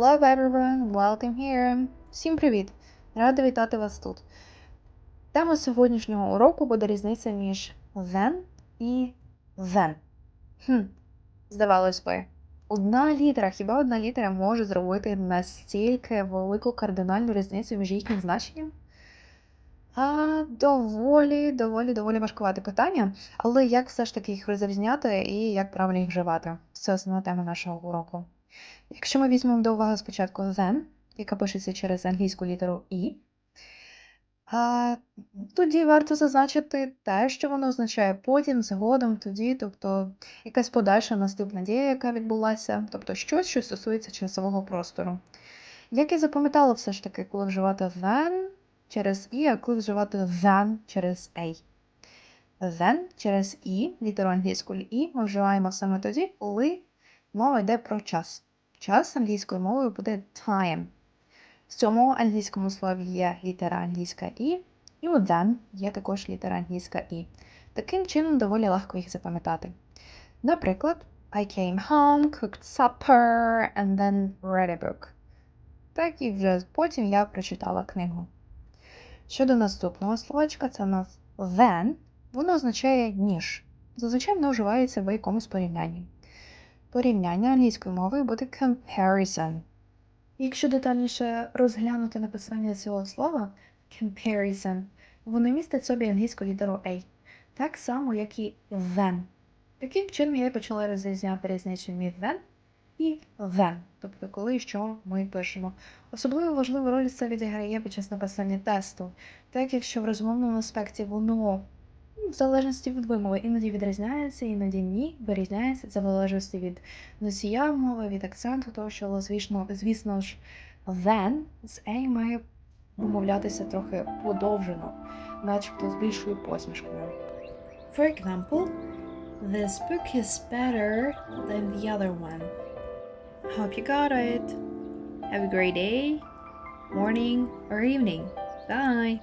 Hello everyone, welcome here. Всім привіт! Рада вітати вас тут. Тема сьогоднішнього уроку буде різниця між then і then. Хм, здавалось би, одна літера, хіба одна літера може зробити настільки велику кардинальну різницю між їхнім значенням? А, доволі, доволі, доволі важкувате питання, але як все ж таки їх розрізняти і як правильно їх вживати? Це основна тема нашого уроку. Якщо ми візьмемо до уваги спочатку then, яка пишеться через англійську літеру І, тоді варто зазначити те, що воно означає потім, згодом, тоді, тобто якась подальша наступна дія, яка відбулася, тобто щось, що стосується часового простору. Як я запам'ятала все ж таки, коли вживати then через І, а коли вживати then через A. Then через І, літеру англійської І, ми вживаємо саме тоді, коли мова йде про час. Час англійською мовою буде time. В цьому англійському слові є літера англійська І, і у then є також літера англійська І. Таким чином доволі легко їх запам'ятати. Наприклад, I came home, cooked supper, and then read a book. Так і вже потім я прочитала книгу. Щодо наступного словечка, це у нас then. Воно означає ніж. Зазвичай воно вживається в якомусь порівнянні. Порівняння англійською мовою буде comparison. Якщо детальніше розглянути написання цього слова comparison, воно містить собі англійську літеру A, так само, як і then. Таким чином я почала розрізняти різницю між then і then, тобто коли і що ми пишемо. Особливо важливу роль це відіграє під час написання тесту, так якщо в розмовному аспекті воно в залежності від вимови іноді відрізняється, іноді ні, вирізняється в залежності від носія мови, від акценту, того що, звісно, звісно ж, then з A має вимовлятися трохи подовжено, начебто з більшою посмішкою. For example, this book is better than the other one. Hope you got it. Have a great day, morning, or evening. Bye.